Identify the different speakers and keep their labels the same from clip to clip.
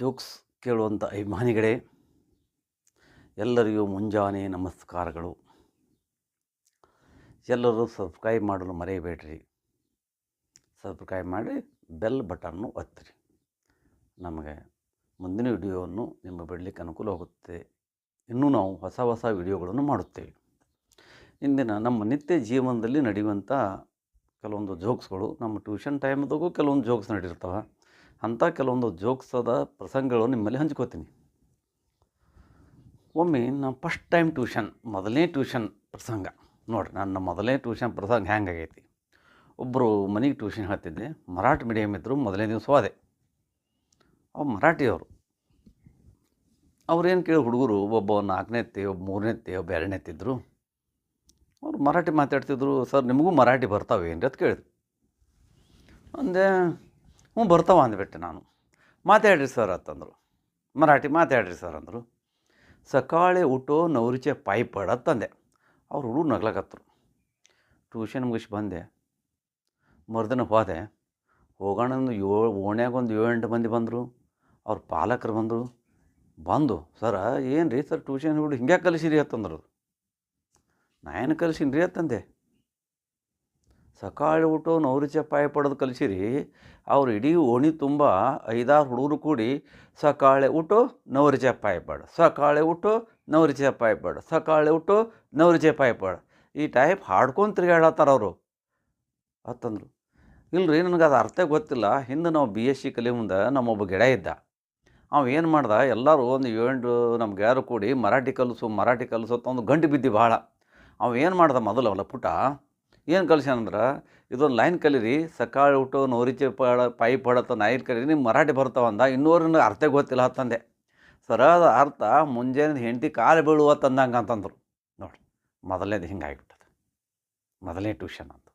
Speaker 1: Jokes ಕೇಳುವಂಥ ಅಭಿಮಾನಿಗಳೇ ಎಲ್ಲರಿಗೂ ಮುಂಜಾನೆ ನಮಸ್ಕಾರಗಳು. ಎಲ್ಲರೂ ಸಬ್ಸ್ಕ್ರೈಬ್ ಮಾಡಲು ಮರೆಯಬೇಡ್ರಿ. ಸಬ್ಸ್ಕ್ರೈಬ್ ಮಾಡಿ ಬೆಲ್ ಬಟನ್ನು ಒತ್ತಿರಿ. ನಮಗೆ ಮುಂದಿನ ವಿಡಿಯೋವನ್ನು ನಿಮ್ಮ ಬಿಡಲಿಕ್ಕೆ ಅನುಕೂಲ ಆಗುತ್ತೆ ಇನ್ನೂ ನಾವು ಹೊಸ ಹೊಸ ವಿಡಿಯೋಗಳನ್ನು ಮಾಡುತ್ತೇವೆ. ಇಂದಿನ ನಮ್ಮ ನಿತ್ಯ ಜೀವನದಲ್ಲಿ ನಡೆಯುವಂಥ ಕೆಲವೊಂದು ಜೋಕ್ಸ್ಗಳು, ನಮ್ಮ ಟ್ಯೂಷನ್ ಟೈಮ್ದಾಗೂ ಕೆಲವೊಂದು ಜೋಕ್ಸ್ ನಡೀರ್ತವೆ. ಅಂಥ ಕೆಲವೊಂದು ಜೋಕ್ಸದ ಪ್ರಸಂಗಗಳು ನಿಮ್ಮಲ್ಲಿ ಹಂಚ್ಕೋತೀನಿ. ಒಮ್ಮೆ ನಾನು ಫಸ್ಟ್ ಟೈಮ್ ಟ್ಯೂಷನ್, ಮೊದಲನೇ ಟ್ಯೂಷನ್ ಪ್ರಸಂಗ. ನೋಡಿ ನನ್ನ ಮೊದಲನೇ ಟ್ಯೂಷನ್ ಪ್ರಸಂಗ ಹೆಂಗಾಗೈತಿ ಒಬ್ಬರು ಮನೆಗೆ ಟ್ಯೂಷನ್ ಹೇಳ್ತಿದ್ದೆ, ಮರಾಠಿ ಮೀಡಿಯಮ್ ಇದ್ದರು ಮೊದಲನೇ ದಿವಸ ಹೋದೆ ಅವ್ರು ಮರಾಠಿಯವರು. ಅವ್ರೇನು ಕೇಳಿ ಹುಡುಗರು, ಒಬ್ಬ ನಾಲ್ಕನೇತ್ತಿ ಒಬ್ಬ ಮೂರನೇತ್ತಿ ಒಬ್ಬ ಇದ್ದರು ಅವ್ರು ಮರಾಠಿ ಮಾತಾಡ್ತಿದ್ರು, ಸರ್, ನಿಮಗೂ ಮರಾಠಿ ಬರ್ತಾವೆ ಏನು ಅಂತ ಕೇಳಿದ್ರು. ಅಂದೆ ಹ್ಞೂ ಬರ್ತಾವ ಅಂದ್ಬಿಟ್ಟೆ ನಾನು. ಮಾತಾಡ್ರಿ ಸರ್ ಅಂತಂದರು. ಮರಾಠಿ ಮಾತಾಡ್ರಿ ಸರ್ ಅಂದರು. ಸಕಾಳೆ ಊಟೋ ನವರಿಚೆ ಪಾಯಿ ಪಡತ್ತಂದೆ ಅವ್ರು ಹುಡುಗರು ನಗ್ಲಕತ್ತರು. ಟ್ಯೂಷನ್ ಮುಗಿಸಿ ಬಂದೆ. ಮರುದಿನ ಹೋದೆ. ಹೋಗೋಣ ಏಳು ಓಣ್ಯಾಗ ಒಂದು ಏಳು ಎಂಟು ಮಂದಿ ಬಂದರು. ಅವ್ರ ಪಾಲಕರು ಬಂದರು. ಬಂದು, ಸರ ಏನು ರೀ ಸರ್ ಟ್ಯೂಷನ್ ಹುಡುಗ ಹಿಂಗೆ ಕಲಿಸಿರಿ? ಅಂತಂದ್ರು. ನಾ ಏನು ಕಲಿಸೀನಿ ರೀ ಅಂತಂದೆ. ಸಕಾಳೆ ಊಟ ನೌರಿ ಚಪ್ಪಾಯಿ ಪಡೆದು ಕಲಿಸಿರಿ. ಅವ್ರು ಇಡೀ ಓಣಿ ತುಂಬ ಐದಾರು ಹುಡುಗರು ಕೂಡಿ ಸಕಾಳೆ ಊಟ ನವರಿ ಚಪ್ಪಾಯಿ ಪಡ, ಸಕಾಳೆ ಊಟ ನವರಿ ಚಪ್ಪಾಯಿ ಪಡ, ಸಕಾಳೆ ಊಟ ನವರಿ ಚಪ್ಪಾಯಿ ಪಡ. ಈ ಟೈಪ್ ಹಾಡ್ಕೊಂಡು ತಿರುಗಾಡತ್ತಾರ ಅವರು. ಅಂತಂದರು ಇಲ್ಲರಿ ನನಗೆ ಅದು ಅರ್ಥ ಗೊತ್ತಿಲ್ಲ. ಹಿಂದೆ ನಾವು ಬಿ ಎಸ್ ಸಿ ಕಲಿ ಮುಂದೆ ನಮ್ಮೊಬ್ಬ ಗಿಡ ಇದ್ದ. ಅವ ಏನು ಮಾಡ್ದ? ಎಲ್ಲರೂ ಒಂದು ಏಳು ನಮ್ಮ ಗ್ಯಾರು ಕೂಡಿ ಮರಾಠಿ ಕಲಿಸು, ಮರಾಠಿ ಕಲಸು ಅಂತ ಒಂದು ಗಂಟು ಬಿದ್ದಿ ಭಾಳ ಅವ ಏನು ಮಾಡ್ದ ಮೊದಲು ಅವಲ್ಲ ಪುಟ? ಏನು ಕಲ್ಸ್ಯಾನಂದ್ರೆ ಇದೊಂದು ಲೈನ್ ಕಲೀರಿ, ಸಕಾಳ ಊಟ ನೋರಿಚೆ ಪಡ ಪೈ ಪಡತ್ತ ನಾಯಿ ಕಲೀರಿ ನಿಮ್ಮ ಮರಾಠಿ ಬರ್ತಾವ ಅಂದ ಇನ್ನೂರು ನನಗೆ ಅರ್ಥ ಗೊತ್ತಿಲ್ಲ ಅಂತಂದೆ ಅದು ಅರ್ಥ ಮುಂಜಾನೆ ಹೆಂಡತಿ ಕಾಲು ಬೀಳುವ ತಂದಂಗೆ ಅಂತಂದರು. ನೋಡಿ, ಮೊದಲನೇದು ಹಿಂಗಾಗಿಬಿಟ್ಟದ ಮೊದಲನೇ ಟ್ಯೂಷನ್ ಅಂತ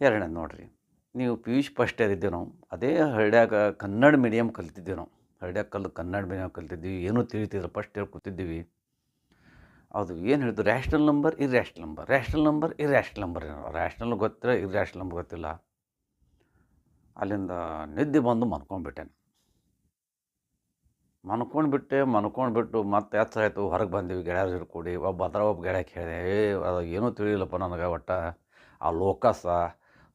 Speaker 1: ಎರಡನೇದು ನೋಡಿರಿ, ನೀವು P U C first year ಇದ್ದೇವೆ ನಾವು ಅದೇ ಹಳ್ಳ್ಯಾಗ ಕನ್ನಡ ಮೀಡಿಯಮ್ ಕಲ್ತಿದ್ದೀವಿ ನಾವು ಹಳ್ಳ್ಯಾಗ ಕಲ್ ಕನ್ನಡ ಮೀಡಿಯಮ್ ಕಲ್ತಿದ್ವಿ ಏನೂ ತಿಳಿತಿದ್ರು ಫಸ್ಟ್ ಇಯರ್ ಕೂತಿದ್ದೀವಿ. ಅದು ಏನು ಹೇಳಿದ್ರು rational number irrational number rational number irrational number rational ಗೊತ್ತಿಲ್ಲ ಇರ್ಯಾಷ್ನಲ್ ನಂಬರ್ ಗೊತ್ತಿಲ್ಲ. ಅಲ್ಲಿಂದ ನಿದ್ದೆ ಬಂದು ಮನ್ಕೊಂಡ್ಬಿಟ್ಟೆ ಮನ್ಕೊಂಡ್ಬಿಟ್ಟೆ ಮನ್ಕೊಂಡ್ಬಿಟ್ಟು ಮತ್ತೆ ಎತ್ತರ ಆಯಿತು, ಹೊರಗೆ ಬಂದೀವಿ, ಗೆಳೆಯರ ಕೂಡಿ. ಒಬ್ಬ ಅದರ ಒಬ್ಬ ಗೆಳೆಯಕ್ಕೆ ಹೇಳಿದೆ ಏ, ಅದು ಏನೂ ತಿಳಿಯಿಲ್ಲಪ್ಪ ನನಗೆ ಒಟ್ಟು. ಆ ಲೋಕಸ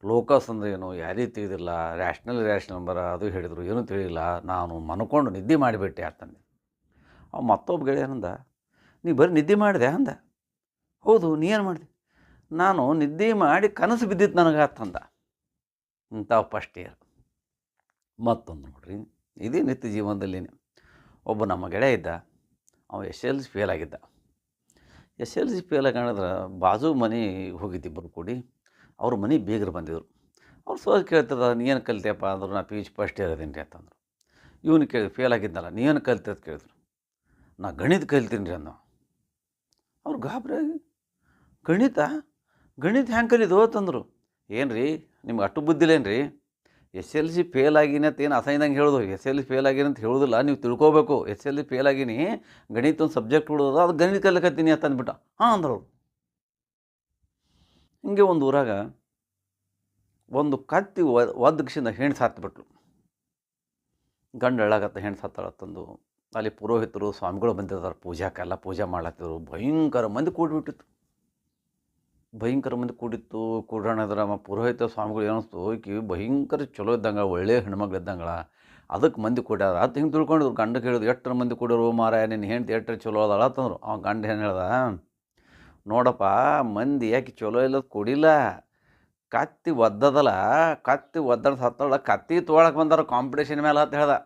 Speaker 1: ಲೋಕಸ್ ಅಂದ್ರೆ ಏನು? ಯಾರೀ ತಿಳಿದಿಲ್ಲ ರ್ಯಾಷ್ನಲ್ ರ್ಯಾಷ್ನಲ್ ನಂಬರ್ ಅದು ಹೇಳಿದರು, ಏನೂ ತಿಳಿಯಿಲ್ಲ ನಾನು ಮನ್ಕೊಂಡು ನಿದ್ದೆ ಮಾಡಿಬಿಟ್ಟೆ ಅಂತಂದೆ ಅವ ಮತ್ತೊಬ್ಬ ಗೆಳೆಯನಂದ ನೀ ಬರೀ ನಿದ್ದೆ ಮಾಡಿದೆ ಅಂದ. ಹೌದು, ನೀ ಏನು ಮಾಡಿದೆ? ನಾನು ನಿದ್ದೆ ಮಾಡಿ ಕನಸು ಬಿದ್ದಿತ್ತು ನನಗೆ ಅಂತಂದ ಇಂಥ ಫಸ್ಟ್ ಇಯರ್ ಮತ್ತೊಂದು ನೋಡ್ರಿ, ಇದೇ ನಿತ್ಯ ಜೀವನದಲ್ಲಿ ಒಬ್ಬ ನಮ್ಮ ಗೆಳೆಯ ಇದ್ದ. ಅವ ಎಸ್ ಎಲ್ ಸಿ ಫೇಲ್ ಆಗಿದ್ದ. ಎಸ್ ಎಲ್ ಸಿ ಫೇಲ್ ಆಗಿದ್ರೆ ಬಾಜು ಮನೆ ಹೋಗಿದ್ದಿಬ್ಬರು ಕೂಡಿ, ಅವ್ರ ಮನೆ ಬೀಗರು ಬಂದಿದ್ರು. ಅವ್ರು ಸೋಜ್ ಕೇಳ್ತದ ನೀ ಏನು ಕಲ್ತಿಯಪ್ಪ ಅಂದರು, ನಾ P U C first year ಅದೀನಿ ರೀ ಅಂತಂದರು. ಇವನು ಕೇಳಿ ಫೇಲ್ ಆಗಿದ್ದಲ್ಲ ನೀ ಏನು ಕಲ್ತಿ ಅಂತ ಕೇಳಿದ್ರು. ನಾ ಗಣಿತ ಕಲ್ತೀನಿ ರೀ ಅಂದ ಅವ್ರು ಗಾಬರಿಯಾಗಿ ಗಣಿತ ಗಣಿತ ಹ್ಯಾಂಗೆ ಕಲಿದು ಅಂತಂದರು. ಏನು ರೀ ನಿಮ್ಗೆ ಅಟ್ಟು ಬುದ್ಧಿಲೇನು ರೀ ಎಸ್ ಎಲ್ ಸಿ ಫೇಲ್ ಆಗಿನಿ ಅಂತ ಏನು ಅಸೈನ್ದಂಗೆ ಹೇಳೋದು? ಎಸ್ ಎಲ್ ಸಿ ಫೇಲ್ ಆಗಿನಿ ಅಂತ ಹೇಳೋದಿಲ್ಲ, ನೀವು ತಿಳ್ಕೊಬೇಕು. ಎಸ್ ಎಲ್ ಸಿ ಫೇಲ್ ಆಗಿನಿ, ಗಣಿತ ಒಂದು ಸಬ್ಜೆಕ್ಟ್ ಬಿಡೋದು ಅದು ಗಣಿತ ಕಲಿಕತ್ತೀನಿ ಅಂತ ಅಂದ್ಬಿಟ್ಟ. ಹಾಂ ಅಂದರು ಹಿಂಗೆ ಒಂದು ಊರಾಗ ಒಂದು ಕತ್ತಿ ಒದ್ದಗಿಸಿಂದ ಹೆಣ್ಸು ಸಾತ್ಬಿಟ್ಲು ಗಂಡು ಹೆಣ್ಸು ಸತ್ತಾಳತ್ತಂದು. ಅಲ್ಲಿ ಪುರೋಹಿತರು, ಸ್ವಾಮಿಗಳು ಬಂದಿದ್ದಾರೆ ಪೂಜಾಕ್ಕೆಲ್ಲ ಪೂಜೆ ಮಾಡ್ಲತ್ತಿದ್ರು. ಭಯಂಕರ ಮಂದಿ ಕೂಡಿಬಿಟ್ಟಿತ್ತು. ಭಯಂಕರ ಮಂದಿ ಕೂಡಿತ್ತು. ಕೂಡೋಣದ್ರ ಪುರೋಹಿತ, ಸ್ವಾಮಿಗಳು ಏನಿಸ್ತು ಈಕಿ ಭಯಂಕರ ಚಲೋ ಇದ್ದಂಗೆ ಒಳ್ಳೆಯ ಹೆಣ್ಮಗ್ಳು ಇದ್ದಂಗಳ ಅದಕ್ಕೆ ಮಂದಿ ಕೂಡ್ಯಾರ. ಅದು ಹಿಂಗೆ ತಿಳ್ಕೊಂಡಿದ್ರು ಗಂಡ ಕೇಳಿದ್ರು, ಎಷ್ಟರ ಮಂದಿ ಕೂಡರು ಮಾರಾಯ ನಿನ್ನ ಹೆಂಡ್ತಿ ಎಷ್ಟರ ಚಲೋ ಅದಾಳ? ಅಂತಂದ್ರು ಅವ ಗಂಡ ಏನು ಹೇಳ್ದ, ನೋಡಪ್ಪ, ಮಂದಿ ಯಾಕೆ ಚಲೋ ಇಲ್ಲದ ಕುಡಿಲ್ಲ. ಕತ್ತಿ ಒದ್ದದಲ್ಲ, ಕತ್ತಿ ಒದ್ದಾಡ್ತ ಹತ್ತಳ, ಕತ್ತಿ ತೊಗೊಳಕ್ಕೆ ಬಂದಾರ ಕಾಂಪಿಟೇಷನ್ ಮೇಲೆ ಅಂತ ಹೇಳ್ದ.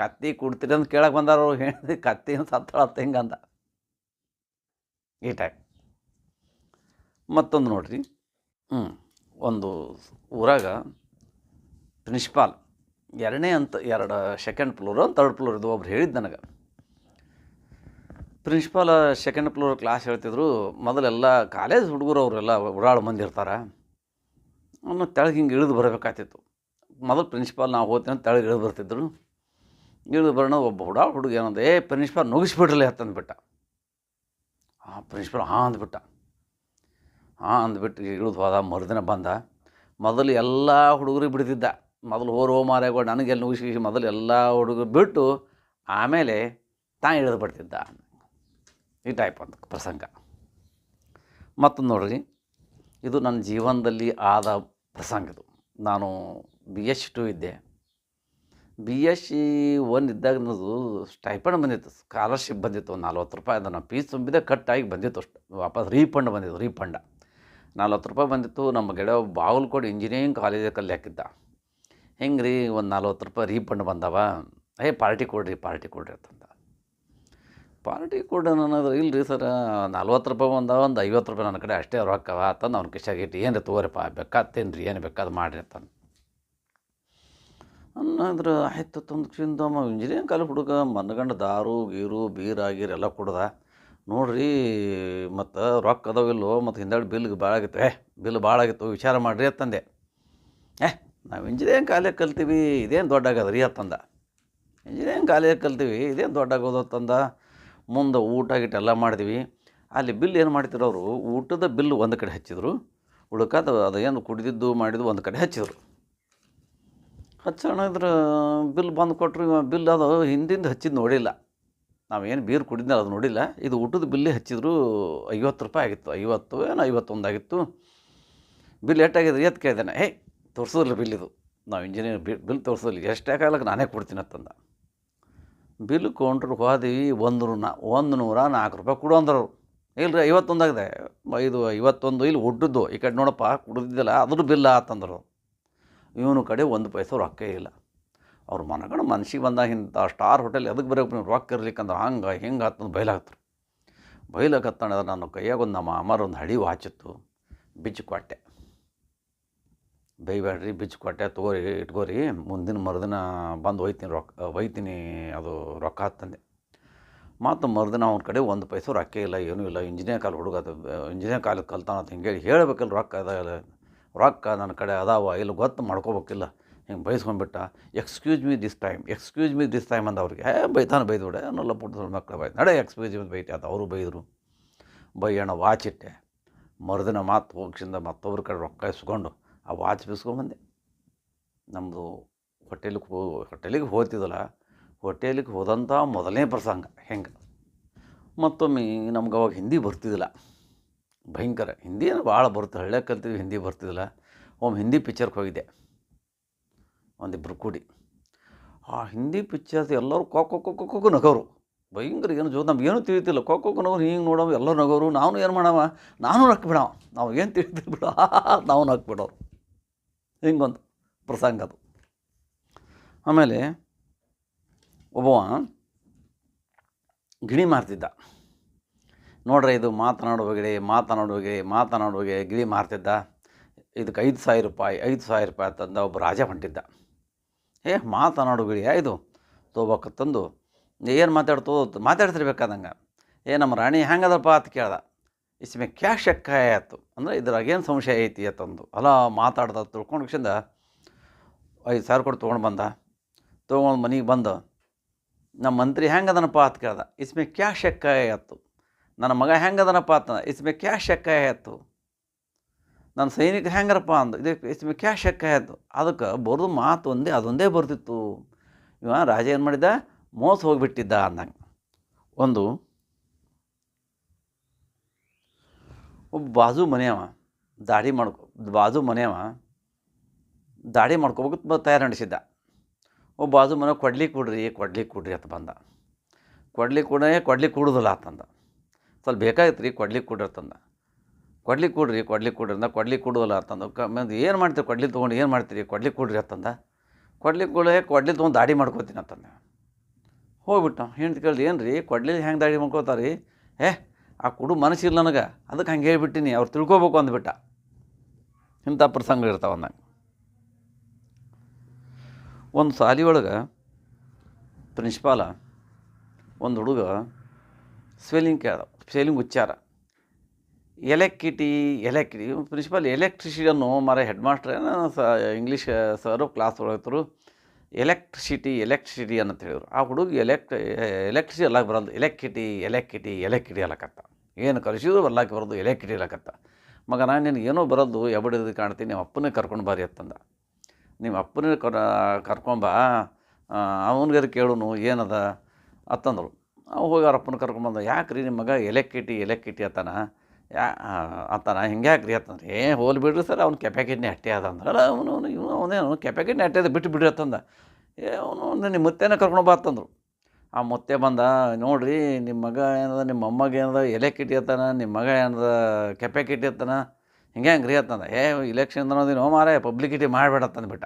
Speaker 1: ಕತ್ತಿ ಕುಡ್ತೀರಿ ಅಂತ ಕೇಳಕ್ಕೆ ಬಂದಾರ ಅವ್ರು ಹೇಳಿ ಕತ್ತಿ ಅಂತ ಹಿಂಗಂದ ಈ ಟೈಪ್ ಮತ್ತೊಂದು ನೋಡ್ರಿ. ಹ್ಞೂ ಒಂದು ಊರಾಗ ಪ್ರಿನ್ಸಿಪಾಲ್ ಎರಡನೇ ಅಂತ ಎರಡು ಸೆಕೆಂಡ್ ಫ್ಲೋರು ತರ್ಡ್ ಫ್ಲೋರ್ ಇದು ಒಬ್ರು ಹೇಳಿದ್ದು ನನಗೆ. ಪ್ರಿನ್ಸಿಪಾಲ್ ಸೆಕೆಂಡ್ ಫ್ಲೋರ್ ಕ್ಲಾಸ್ ಹೇಳ್ತಿದ್ರು ಮೊದಲೆಲ್ಲ ಕಾಲೇಜ್ ಹುಡುಗರು ಅವರೆಲ್ಲ ಓಡಾಳು ಮಂದಿ ಇರ್ತಾರೆ. ಅವನು ತೆಳಗೆ ಹಿಂಗೆ ಇಳಿದು ಬರಬೇಕಾಗ್ತಿತ್ತು. ಮೊದಲು ಪ್ರಿನ್ಸಿಪಾಲ್ ನಾವು ಹೋಗ್ತೀನಿ ಅಂತ ತೆಳಗೆ ಇಳಿದು ಬರ್ತಿದ್ರು. ಇಳಿದು ಬರೋಣ ಒಬ್ಬ ಹುಡ, ಹುಡುಗ ಏನಂದ, ಏ, ಪ್ರಿನ್ಸಿಪಾಲ್ ನುಗ್ಗಿಸ್ಬಿಡ್ರಲಿ ಹತ್ತಂದ್ಬಿಟ್ಟ ಆ ಪ್ರಿನ್ಸಿಪಾಲ್ ಹಾಂ ಅಂದ್ಬಿಟ್ಟ ಹಾಂ ಅಂದ್ಬಿಟ್ಟು ಇಳಿದು ಹೋದ, ಮರುದಿನ ಬಂದ. ಮೊದಲು ಎಲ್ಲ ಹುಡುಗರಿಗೆ ಬಿಡ್ತಿದ್ದ. ಮೊದಲು ಹೋರೋ ಮಾರ್ಯಾಗ ನನಗೆಲ್ಲ ನುಗ್ಗಿಸಿ ಮೊದಲು ಎಲ್ಲ ಹುಡುಗರು ಬಿಟ್ಟು ಆಮೇಲೆ ತಾ ಇಳಿದು ಬಿಡ್ತಿದ್ದ ಈ ಟೈಪ್ ಅಂತ ಪ್ರಸಂಗ. ಮತ್ತೊಂದು ನೋಡ್ರಿ, ಇದು ನನ್ನ ಜೀವನದಲ್ಲಿ ಆದ ಪ್ರಸಂಗ ಇದು ನಾನು ಬಿ ಎಚ್ ಟು ಇದ್ದೆ. ಬಿ ಎಸ್ ಸಿ ಒನ್ ಇದ್ದಾಗ ನನ್ನದು ಸ್ಟೈಪಂಡ್ ಬಂದಿತ್ತು, ಸ್ಕಾಲರ್ಶಿಪ್ ಬಂದಿತ್ತು, ಒಂದು ನಲ್ವತ್ತು ರೂಪಾಯಿ ಅದನ್ನು ಫೀಸ್ ತುಂಬಿದೆ, ಕಟ್ಟಾಗಿ ಬಂದಿತ್ತು ಅಷ್ಟು, ವಾಪಸ್ ರೀಫಂಡ್ ಬಂದಿತ್ತು, ರೀಫಂಡ. ನಲ್ವತ್ತು ರೂಪಾಯಿ ಬಂದಿತ್ತು, ನಮ್ಮ ಗೆಳೆಯ ಬಾಗಲಕೋಟೆ ಇಂಜಿನಿಯರಿಂಗ್ ಕಾಲೇಜಿಗೆ ಕಲ್ಲಿ ಹಾಕಿದ್ದ. ಹೆಂಗೆ ರೀ ಒಂದು ನಲ್ವತ್ತು ರೂಪಾಯಿ ರೀಫಂಡ್ ಬಂದವ? ಏ, ಪಾರ್ಟಿ ಕೊಡ್ರಿ ಪಾರ್ಟಿ ಕೊಡ್ರಿ ಅಂತಂದ. ಪಾರ್ಟಿ ಕೊಡ್ರಿ ಅನ್ನೋದು ಇಲ್ಲ ರೀ ಸರ, ನಲ್ವತ್ತು ರೂಪಾಯಿ ಬಂದವ, ಒಂದು ಐವತ್ತು ರೂಪಾಯಿ ನನ್ನ ಕಡೆ ಅಷ್ಟೇ ರೊಕ್ಕವ ಅಂತಂದು ಅವ್ನ ಖುಷಿಯಾಗಿಟ್ಟು ಏನು ರೀ ತಗೋರಿಪ್ಪ ಬೇಕಾತ್ತೇನು ರೀ ಏನು ಬೇಕಾದ್ ಮಾಡಿರಿ ಅಂತಂದು. ಅನ್ನೋದ್ರ ಆಯ್ತು, ತಂದು ಚಿಂದ ಇಂಜಿನಿಯರಿಂಗ್ ಕಾಲೇಜ್ ಹುಡುಗ, ಮನ್ಗಂಡು ದಾರು, ಗೀರು, ಬೀರ, ಆಗೀರ್ ಎಲ್ಲ ಕುಡ್ದ. ನೋಡ್ರಿ, ಮತ್ತು ರೊಕ್ಕ ಅದಾವಿಲ್ಲೋ ಮತ್ತು ಹಿಂದಾಡಿ ಬಿಲ್ ಭಾಳ ಆಗಿತ್ತು. ಏ, ಬಿಲ್ ಭಾಳ ಆಗಿತ್ತು, ವಿಚಾರ ಮಾಡಿರಿ ಅಂತಂದೆ ಏ, ನಾವು ಇಂಜಿನಿಯರಿಂಗ್ ಕಾಲೇಜ್ ಕಲ್ತೀವಿ, ಇದೇನು ದೊಡ್ಡ ಆಗದ ರೀ ಅಂತಂದ ಇಂಜಿನಿಯರಿಂಗ್ ಕಾಲೇಜ್ ಕಲ್ತೀವಿ, ಇದೇನು ದೊಡ್ಡ ಆಗೋದು ಅಂತಂದ ಮುಂದೆ ಊಟ ಗೀಟ ಎಲ್ಲ ಮಾಡಿದ್ವಿ. ಅಲ್ಲಿ ಬಿಲ್ ಏನು ಮಾಡ್ತಿರೋರು, ಊಟದ ಬಿಲ್ ಒಂದು ಕಡೆ ಹಚ್ಚಿದ್ರು, ಉಳ್ಕಾದ ಅದು ಏನು ಕುಡಿದಿದ್ದು, ಮಾಡಿದ್ದು ಒಂದು ಕಡೆ ಹಚ್ಚಿದ್ರು. ಹಚ್ಚೋಣ ಇದ್ರೆ ಬಿಲ್ ಬಂದು ಕೊಟ್ಟರು ಇವ ಬಿಲ್ ಅದು ಹಿಂದಿಂದ ಹಚ್ಚಿದ್ದು ನೋಡಿಲ್ಲ. ನಾವೇನು ಬೀರು ಕುಡಿದ್ನಲ್ಲ ಅದು ನೋಡಿಲ್ಲ. ಇದು ಊಟದ ಬಿಲ್ಲೇ ಹಚ್ಚಿದ್ರು ಐವತ್ತು ರೂಪಾಯಿ ಆಗಿತ್ತು. ಐವತ್ತು ಏನೋ ಐವತ್ತೊಂದು ಆಗಿತ್ತು. ಬಿಲ್ ಎಷ್ಟಾಗಿದೆ ಎತ್ತು ಕೇಳಿದಾನೆ. ಹೇ, ತೋರಿಸೋದಿಲ್ಲ ಬಿಲ್ ಇದು. ನಾವು ಇಂಜಿನಿಯರ್ ಬಿಲ್ ಬಿಲ್ ತೋರಿಸೋದಿಲ್ಲ. ಎಷ್ಟೇ ಕಾಲಕ್ಕೆ ನಾನೇ ಕೊಡ್ತೀನಿ ಅಂತಂದ. ಬಿಲ್ ಕೌಂಟ್ರ್ ಹೋದಿವಿ ಒಂದು ನಾ ಒಂದು ನೂರ ನಾಲ್ಕು ರೂಪಾಯಿ ಕೊಡು ಅಂದರು. ಇಲ್ಲ ರೀ ಐವತ್ತೊಂದಾಗಿದೆ ಇದು ಐವತ್ತೊಂದು, ಇಲ್ಲಿ ಒಡ್ಡದ್ದು ಈ ಕಡೆ ನೋಡಪ್ಪ, ಕುಡಿದಿದ್ದಿಲ್ಲ ಅದ್ರ ಬಿಲ್ ಆತಂದರು. ಇವನು ಕಡೆ ಒಂದು ಪೈಸೆ ರೊಕ್ಕ ಇಲ್ಲ. ಅವ್ರ ಮನಗಣ ಮನ್ಸಿಗೆ ಬಂದಾಗ ಇಂಥ ಸ್ಟಾರ್ ಹೋಟೆಲ್ ಎದಕ್ಕೆ ಬರೋಕೆ ನೀವು? ರೊಕ್ಕ ಇರ್ಲಿಕ್ಕಂದ್ರೆ ಹಂಗೆ, ಹಿಂಗೆ ಆತಂದು ಬೈಲಾಗ್ತಾರೆ ಬೈಲಾಕತ್ತಾಣ ನನ್ನ ಕೈಯಾಗ ಒಂದು ನಮ್ಮ ಅಮ್ಮರ ಒಂದು ಹಳಿ ವಾಚಿತ್ತು ಬಿಚ್ಚು ಕೊಟ್ಟೆ. ಬೈಬೇಡ್ರಿ ಬಿಚ್ಚು ಕೊಟ್ಟೆ, ತಗೋರಿ, ಇಟ್ಕೋರಿ, ಮುಂದಿನ ಮರುದಿನ ಬಂದು ಒಯ್ತೀನಿ ರೊಕ್ಕ ಒಯ್ತೀನಿ, ಅದು ರೊಕ್ಕ ಹತ್ತಂದೆ ಮತ್ತು ಮರುದಿನ ಅವ್ನ ಕಡೆ ಒಂದು ಪೈಸೆ ರೊಕ್ಕ ಇಲ್ಲ, ಏನೂ ಇಲ್ಲ. ಇಂಜಿನಿಯರ್ ಕಾಲ ಹುಡುಗ, ಇಂಜಿನಿಯರ್ ಕಾಲಕ್ಕೆ ಕಲ್ತಾನ ಅಂತ ಹೇಳಿ ಹೇಳಬೇಕಲ್ಲ ರೊಕ್ಕ ಅದ ರೊಕ್ಕ ನನ್ನ ಕಡೆ ಅದಾವ, ಇಲ್ಲಿ ಗೊತ್ತು ಮಾಡ್ಕೋಬೇಕಿಲ್ಲ, ಹಿಂಗೆ ಬೈಸ್ಕೊಂಡ್ಬಿಟ್ಟ excuse me this time excuse me this time ಅಂದ ಅವ್ರಿಗೆ ಬೈತಾನೆ ಬೈದ್ಬಿಡೆ, ಅನ್ನೋಲ್ಲ ಪುಟ್ಟ ಮಕ್ಕಳು ಬೈದು ನಡೆ ಎಕ್ಸ್ಕ್ಯೂಸ್ ಮೀ ಬೈತೆ, ಅದು ಅವರು ಬೈದರು. ಬೈಯಣ್ಣ ವಾಚ್ ಇಟ್ಟೆ ಮರುದಿನ ಮಾತು ಹೋಗಿಸಿಂದ ಮತ್ತೊಬ್ಬರ ಕಡೆ ರೊಕ್ಕ ಇಸ್ಕೊಂಡು ಆ ವಾಚ್ ಬಿಸ್ಕೊಂಬಂದೆ ನಮ್ಮದು ಹೋಟೆಲಿಗೆ ಹೋ ಹೋಟೆಲಿಗೆ ಹೋಗ್ತಿದ್ದಲ್ಲ ಹೋಟೆಲಿಗೆ ಹೋದಂಥ ಮೊದಲನೇ ಪ್ರಸಂಗ, ಹೆಂಗೆ? ಮತ್ತೊಮ್ಮೆ ನಮ್ಗೆ ಅವಾಗ ಹಿಂದಿ ಬರ್ತಿದ್ದಿಲ್ಲ. ಭಯಂಕರ. ಹಿಂದಿ ಏನು ಭಾಳ ಬರುತ್ತೆ ಹಳ್ಳ್ಯಾಗ ಕಲ್ತೀವಿ ಹಿಂದಿ ಬರ್ತಿದ್ದಿಲ್ಲ ಒಮ್ಮೆ ಹಿಂದಿ ಪಿಕ್ಚರ್ಗೆ ಹೋಗಿದ್ದೆ. ಒಂದಿಬ್ಬರು ಕೂಡಿ. ಆ ಹಿಂದಿ ಪಿಕ್ಚರ್ಸ್ ಎಲ್ಲರೂ ಕೊಕ್ಕೊ ಕೊಕ್ಕೊ ನಗೋರು. ಭಯಂಕರ ಏನು ಜೋ, ನಮ್ಗೆ ಏನೂ ತಿಳಿತಿಲ್ಲ. ಕೊಕ್ಕೊ ನಗೋರು, ಹಿಂಗೆ ನೋಡೋ ಎಲ್ಲರೂ ನಗೋರು. ನಾನು ಏನು ಮಾಡವ? ನಾನು ನಕ್ ಬಿಡವ. ನಾವು ಏನು ತಿಳಿತೀವಿ ಬಿಡ. ನಾವು ನಕ್ ಬಿಡೋರು. ಹಿಂಗೊಂದು ಪ್ರಸಂಗ ಅದು. ಆಮೇಲೆ ಒಬ್ಬವ ಗಿಣಿ ಮಾರ್ತಿದ್ದ. ನೋಡ್ರಿ ಇದು ಮಾತನಾಡುವಾಗೆ ಮಾತನಾಡುವಾಗೆ ಮಾತನಾಡುವಾಗೆ ಗಿಳಿ ಮಾರ್ತಿದ್ದ. ಇದಕ್ಕೆ ಐದು ಸಾವಿರ ರೂಪಾಯಿ, ಐದು ಸಾವಿರ ರೂಪಾಯಿ ಅಂತಂದ ಒಬ್ಬ ರಾಜ ಹೊಂಟಿದ್ದ ಏ, ಮಾತನಾಡು ಗಿಳಿ ಇದು? ತೊಗೋಬೇಕತ್ತಂದು ಏನು ಮಾತಾಡ್ತೋ ಮಾತಾಡ್ತಿರ್ಬೇಕಾದಂಗೆ. ಏ, ನಮ್ಮ ರಾಣಿ ಹೆಂಗದಪ್ಪ ಅಂತ ಕೇಳ್ದ. ಇಸ್ಮೆ ಕ್ಯಾಶ್ ಎಕ್ಕಾಯ ಆಯಿತು? ಅಂದರೆ ಇದ್ರಾಗೇನು ಸಂಶಯ ಐತಿ ಅಂತಂದು ಅಲ್ಲ ಮಾತಾಡ್ದ, ತಿಳ್ಕೊಂಡು ಕ್ಷಿಂದ ಐದು ಸಾವಿರ ಕೊಟ್ಟು ತೊಗೊಂಡು ಬಂದ. ತೊಗೊಂಡು ಮನೆಗೆ ಬಂದು. ನಮ್ಮ ಮಂತ್ರಿ ಹೆಂಗದನಪ್ಪ ಅಂತ ಕೇಳ್ದ. ಇಸ್ಮೆ ಕ್ಯಾಶ್ ಎಕ್ಕಾಯ ಆಯ್ತು? ನನ್ನ ಮಗ ಹೆಂಗದನಪ್ಪ ಅಂತ ಇಸ್ಮೆ ಕ್ಯಾಶ್ ಶೆಕ್ಕ ಆಯ್ತು ನನ್ನ ಸೈನಿಕ ಹೆಂಗರಪ್ಪ? ಅಂದು, ಇದು ಇಸ್ಮೆ ಕ್ಯಾಶ್ ಶೆಕ್ಕ ಆಯ್ತು ಅದಕ್ಕೆ ಬರೋದು ಮಾತು ಒಂದೇ, ಅದೊಂದೇ ಬರ್ತಿತ್ತು. ಇವ ರಾಜ ಏನು ಮಾಡಿದ? ಮೋಸ ಹೋಗಿಬಿಟ್ಟಿದ್ದ ಅಂದಂಗೆ. ಒಂದು, ಒಬ್ಬ ಬಾಜು ಮನೆಯವ, ದಾಡಿ ಮಾಡ್ಕೊ, ಬಾಜು ಮನೆಯವ, ದಾಡಿ ಮಾಡ್ಕೋಬೇಕು ತಯಾರು ನಡೆಸಿದ್ದ. ಒಬ್ಬ ಬಾಜು ಮನೆ ಕೊಡ್ಲಿ ಕೊಡ್ರಿ ಕೊಡ್ಲಿ ಕೊಡ್ರಿ ಅಂತ ಬಂದ. ಕೊಡ್ಲಿ ಕೊಡೇ, ಕೊಡ್ಲಿ ಕೂಡುದಿಲ್ಲ ಅಂತಂದ ಸ್ವಲ್ಪ ಬೇಕಾಗಿತ್ತು ರೀ ಕೊಡ್ಲಿಕ್ಕೆ ಕೊಡ್ರಿ ಅಂತಂದ ಕೊಡ್ಲಿ ಕೊಡ್ರಿ ಕೊಡ್ಲಿಕ್ಕೆ ಕೊಡ್ರಿ ಅಂದ ಕೊಡ್ಲಿಕ್ಕೆ ಕೊಡುವಲ್ಲ ಅಂತಂದು ಏನು ಮಾಡ್ತೀರಿ, ಕೊಡ್ಲಿ ತೊಗೊಂಡು ಏನು ಮಾಡ್ತೀರಿ ಕೊಡ್ಲಿಕ್ಕೆ ಕೊಡ್ರಿ ಅಂತಂದ ಕೊಡ್ಲಿಕ್ಕೆ ಕೊಡೇ ಕೊಡ್ಲಿ ತೊಗೊಂಡು ದಾಡಿ ಮಾಡ್ಕೋತೀನಿ ಅಂತಂದ ಹೋಗ್ಬಿಟ್ಟು ಹೆಂಡ್ತಿ ಏನು ರೀ ಕೊಡ್ಲಿ ಹೆಂಗೆ ದಾಡಿ ಮಾಡ್ಕೋತಾರೆ? ರೀ ಏ, ಆ ಕುಡು ಮನಸ್ಸಿಲ್ಲ ನನಗೆ. ಅದಕ್ಕೆ ಹಂಗೆ ಹೇಳ್ಬಿಟ್ಟಿನಿ. ಅವ್ರು ತಿಳ್ಕೊಬೇಕು ಅಂದ್ಬಿಟ್ಟ. ಇಂಥ ಪ್ರಸಂಗ ಇರ್ತಾವ ನಂಗೆ ಒಂದು ಸಾಲಿ ಒಳಗೆ ಪ್ರಿನ್ಸಿಪಾಲ, ಒಂದು ಹುಡುಗ ಸ್ವೆಲ್ಲಿಂಗ್ ಕೇಳ್ದ ಸ್ವೆಲ್ಲಿಂಗ್ ಉಚ್ಚಾರ. ಎಲೆಕ್ಟಿ ಎಲೆಕ್ಟ್ರಿ, ಪ್ರಿನ್ಸಿಪಲ್ ಎಲೆಕ್ಟ್ರಿಸಿಟಿಯನ್ನು ಮರ ಹೆಡ್ ಮಾಸ್ಟರ್ ಏನೋ ಸ, ಇಂಗ್ಲೀಷ್ ಸರು ಕ್ಲಾಸ್ ಒಳಗಿದ್ರು ಎಲೆಕ್ಟ್ರಿಸಿಟಿ ಎಲೆಕ್ಟ್ರಿಸಿಟಿ ಅಂತ ಹೇಳಿದ್ರು. ಆ ಹುಡುಗ ಎಲೆಕ್ಟ್ ಎಲೆಕ್ಟ್ರಿಸಿ ಎಲ್ಲ ಬರೋದು ಎಲೆಕ್ಟಿ ಎಲೆಕ್ಟಿ ಎಲೆಕ್ಟ್ರಿ ಅಲ್ಲಕತ್ತ. ಏನು ಕಲಿಸಿದ್ರು ಬರ್ಲಾಕೆ ಬರೋದು ಎಲೆಕ್ಟ್ರಿ ಅಲ್ಲಕತ್ತ. ಮಗ, ನಾನು ನಿನಗೆ ಏನೋ ಬರೋದು ಎಬಡಿದು ಕಾಣ್ತೀನಿ ನಿಮ್ಮ ಅಪ್ಪನೇ ಕರ್ಕೊಂಡು ಬಾರಿ ಅಂತಂದ ನಿಮ್ಮ ಅಪ್ಪನ ಕರ ಕರ್ಕೊಂಬ ಅವನಿಗಾರ ಕೇಳುನು, ಏನದ? ಅಂತಂದರು ಹೋಗಿ ಅವ್ರಪ್ಪನ ಕರ್ಕೊಂಬಂದ ಯಾಕೆ ರೀ ನಿಮ್ಮ ಮಗ ಎಲೆಕ್ಕಿಟಿ ಎಲೆಕ್ಕಿಟಿ ಅತ್ತಾನ ಯಾ ಆತನ ಹಿಂಗೆ ಯಾಕೆ ರೀ ಅಂತಂದ್ರೆ ಏ, ಹೋಲ್ ಬಿಡ್ರಿ ಸರ್, ಅವ್ನ ಕೆಪಾಕಿಟ್ನಿ ಅಟ್ಟೆ ಅದ ಅಂದ್ರೆ. ಅವನು ಅವನು, ಇವನು ಅವನೇನು ಕೆಪಾಕಿಟ್ನಿ ಅಟ್ಟೆ ಅದ ಬಿಟ್ಟು ಬಿಡ್ರಿ ಅಂತಂದ ಏ, ಅವನು ಒಂದು ನಿಮ್ಮ ಮುತ್ತೇನ ಕರ್ಕೊಂಡು ಬಾ, ಅಂತಂದ್ರು. ಆ ಮುತ್ತೆ ಬಂದ, ನೋಡ್ರಿ ನಿಮ್ಮ ಮಗ ಏನದ ನಿಮ್ಮ ಅಮ್ಮಗೆ ಏನದ ಎಲೆಕ್ಕಿಟಿ ಅತ್ತಾನ ನಿಮ್ಮ ಮಗ ಏನದ ಕೆಪೆ ಅತ್ತಾನ ಹಿಂಗೆ ಹೆಂಗೆ ರೀ ಅತ್ತಂದ ಏ ಇಲೆಕ್ಷನ್ ಅನ್ನೋದೇನೋ ಮಾರೇ ಪಬ್ಲಿಕಿಟಿ ಮಾಡಬೇಡ ಬಿಟ್ಟ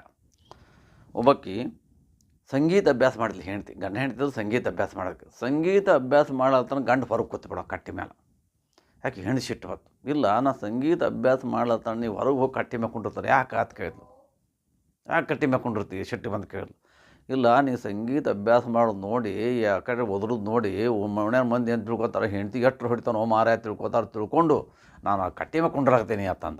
Speaker 1: ಒಬ್ಬಾಕಿ ಸಂಗೀತ ಅಭ್ಯಾಸ ಮಾಡಲಿ ಹೆಂಡ್ತಿ. ಗಂಡ ಹೆಂಡ್ತಿದ್ದು ಸಂಗೀತ ಅಭ್ಯಾಸ ಮಾಡೋಕ್ಕೆ. ಸಂಗೀತ ಅಭ್ಯಾಸ ಮಾಡತ್ತನ ಗಂಡ ಹೊರಗೆ ಕೂತ್ಬಿಡೋ ಕಟ್ಟಿ ಮೇಲೆ ಯಾಕೆ ಹೆಣ್ಣು ಸಿಟ್ಟು ಹೊತ್ತು? ಇಲ್ಲ, ನಾ ಸಂಗೀತ ಅಭ್ಯಾಸ ಮಾಡ್ಲತ್ತಾನ ನೀವು ಹೊರಗೆ ಹೋಗಿ ಕಟ್ಟಿ ಮೇಲೆ ಕುಂಡಿರ್ತಾರೆ. ಯಾಕೆ ಅಂತ ಕೇಳಿದ್ಲು? ಯಾಕೆ ಕಟ್ಟಿ ಮೇಲೆ ಕುಂಡಿರ್ತೀವಿ ಸಿಟ್ಟು ಬಂದು ಕೇಳಿದ್ಲು? ಇಲ್ಲ ನೀವು ಸಂಗೀತ ಅಭ್ಯಾಸ ಮಾಡೋದು ನೋಡಿ ಆ ಕಡೆ ಒದ್ರದ್ದು ನೋಡಿ ಮನೆ ಮಂದಿ ಏನು ತಿಳ್ಕೊತಾರೆ ಹೆಂಡ್ತಿ ಎಷ್ಟು ಹೊಡಿತಾನೋ ಮಾರ ತಿಳ್ಕೊತಾರೆ ತಿಳ್ಕೊಂಡು ನಾನು ಆ ಕಟ್ಟಿ ಮೇಲೆ ಕುಂಡ್ರಾಗ್ತೀನಿ ಅಂತಂದ